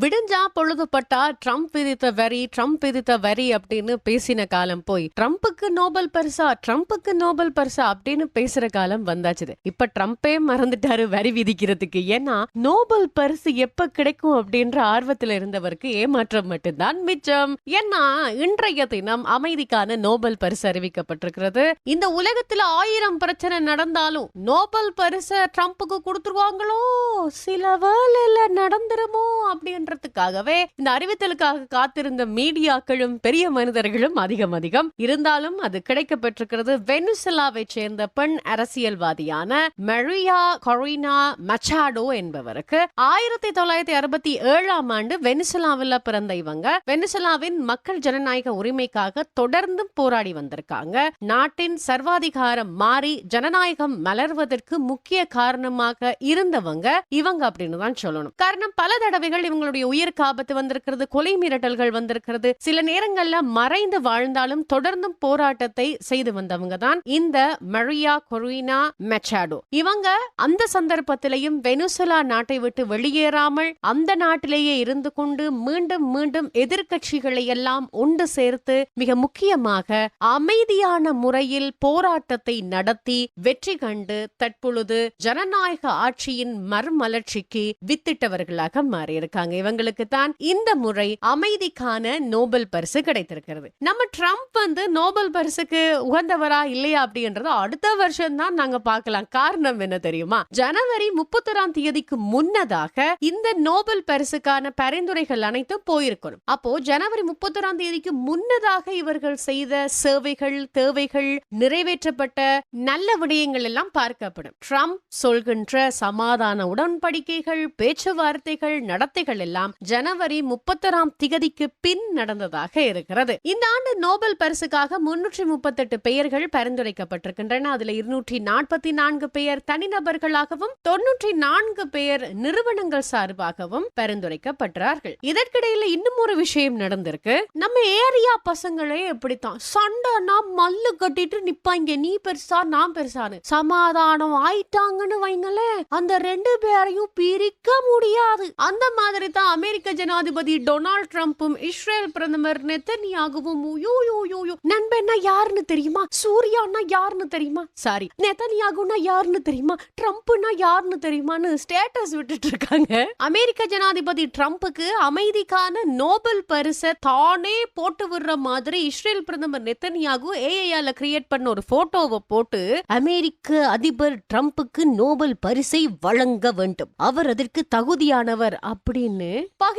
விடிஞ்சா பொழுதுபட்டா ட்ரம்ப் விதித்த வரி ட்ரம்ப் விதித்த வரி அப்படின்னு பேசின காலம் போய் ட்ரம்ப்புக்கு நோபல் பரிசா ட்ரம்ப்புக்கு நோபல் பரிசா அப்படின்னு பேசுற காலம் வந்தாச்சு இப்ப ட்ரம்ப்பே மறந்துட்டாரு வரி விதிக்கிறதுக்கு. ஏன்னா நோபல் பரிசு எப்ப கிடைக்கும் அப்படின்ற ஆர்வத்துல இருந்தவருக்கு ஏமாற்றம் மட்டும்தான் மிச்சம். ஏன்னா இன்றைய தினம் அமைதிக்கான நோபல் பரிசு அறிவிக்கப்பட்டிருக்கிறது. இந்த உலகத்துல ஆயிரம் பிரச்சனை நடந்தாலும் நோபல் பரிசை ட்ரம்ப்புக்கு கொடுத்துருவாங்களோ? சில வேலையில நடந்துருமோ? பண்றதுக்காகவே இந்த அறிவித்தலுக்காக காத்திருந்த மீடியாக்களும் பெரிய மனிதர்களும் அதிகம் அதிகம். இருந்தாலும் அது கிடைக்கப்பட்டிருக்கிறது. வெனிசுலாவை சேர்ந்த பெண் அரசியல்வாதியான மெரியா கொரினா மச்சாடோ என்பவருக்கு ஆயிரத்தி தொள்ளாயிரத்தி அறுபத்தி ஏழாம் ஆண்டு வெனிசுலாவில் பிறந்த இவங்க. வெனிசுலாவின் மக்கள் ஜனநாயக உரிமைக்காக தொடர்ந்து போராடி வந்திருக்காங்க. நாட்டின் சர்வாதிகாரம் மாறி ஜனநாயகம் மலர்வதற்கு முக்கிய காரணமாக இருந்தவங்க இவங்க அப்படின்னு தான் சொல்லணும். காரணம் பல தடவைகள் இவங்களுடைய உயிருக்கு ஆபத்து வந்திருக்கிறது கொலை மிரட்டல்கள் வந்திருக்கிறது. சில நேரங்கள்ல மறைந்து வாழ்ந்தாலும் தொடர்ந்தும் போராட்டத்தை செய்து வந்தவங்க தான் இந்த மரியா கொரினா மெச்சாடோ. இவங்க அந்த சந்தர்ப்பத்திலையும் வெனிசுலா நாட்டை விட்டு வெளியேறாமல் அந்த நாட்டிலேயே இருந்து கொண்டு மீண்டும் மீண்டும் எதிர்கட்சிகளை எல்லாம் ஒன்று சேர்த்து மிக முக்கியமாக அமைதியான முறையில் போராட்டத்தை நடத்தி வெற்றி கண்டு தற்பொழுது ஜனநாயக ஆட்சியின் மறுமலர்ச்சிக்கு வித்திட்டவர்களாக மாறியிருக்காங்க. இவங்களுக்கு தான் இந்த முறை அமைதிக்கான நோபல் பரிசு கிடைத்திருக்கிறது. நம்ம ட்ரம்ப் வந்து நோபல் பரிசுக்கு உகந்தவரா இல்லையா அப்படின்றது அடுத்த வருஷம் தான் நாங்க பார்க்கலாம். காரணம் என்ன தெரியுமா? ஜனவரி முப்பத்தொராம் தேதிக்கு முன்னதாக இந்த நோபல் பரிசுக்கான பரிந்துரைகள் அனைத்தும் போயிருக்கணும். அப்போ ஜனவரி முப்பத்தொராம் தேதிக்கு முன்னதாக இவர்கள் செய்த சேவைகள் தேவைகள் நிறைவேற்றப்பட்ட நல்ல விடயங்கள் எல்லாம் பார்க்கப்படும். ட்ரம்ப் சொல்கின்ற சமாதான உடன்படிக்கைகள் பேச்சுவார்த்தைகள் நடத்தைகள் எல்லாம் ஜனவரி முப்பத்தொராம் திகதிக்கு பின் நடந்ததாக இருக்கிறது. இந்த ஆண்டு நோபல் பரிசுக்காக முன்னூற்றி முப்பத்தெட்டு பெயர்கள் பரிந்துரைக்கப்பட்டிருக்கின்றன. அதுல இருநூற்றி நாற்பத்தி நான்கு பெயர் தனிநபர்களாகவும் தொன்னூற்றி நான்கு பெயர் நிறுவனங்கள் சார்பாகவும் பரிந்துரைக்கப்பட்டார்கள் இதற்கிடையில இன்னும் ஒரு விஷயம் நடந்திருக்கு. நம்ம ஏரியா பசங்களே எப்படித்தான் சண்டைனா மல்லு கட்டிட்டு நிப்பாங்க. நீ பெருசா நான் பெருசான்னு. சமாதானம் ஆயிட்டாங்கன்னு வைங்களேன். அந்த ரெண்டு பேரையும் பிரிக்க முடியாது. அந்த மாதிரி தான் அமெரிக்க ஜனாதிபதி டொனால்ட் ட்ரம்ப்பும் இஸ்ரேல் பிரதமர் நெத்தனியாகவும் நண்பன்னா யாருன்னு தெரியுமா? சூர்யான்னா யாருன்னு தெரியுமா? சாரி நெத்தனியாகுனா யாருன்னு தெரியுமா? ட்ரம்ப்னா யாருன்னு தெரியுமான்னு ஸ்டேட்டஸ் விட்டுட்டு இருக்காங்க அமெரிக்க ஜனாதிபதி ட்ரம்ப்புக்கு அமைதிக்கான நோபல் பரிசை தானே போட்டு விடுற மாதிரி இஸ்ரேல் பிரதமர் நெத்தனியாகு ஏஐஆல கிரியேட் பண்ண ஒரு போட்டோவை போட்டு அமெரிக்க அதிபர் ட்ரம்ப்புக்கு நோபல் பரிசை வழங்க வேண்டும். அவர் அதற்கு தகுதியானவர் அப்படின்னு 네. 빡이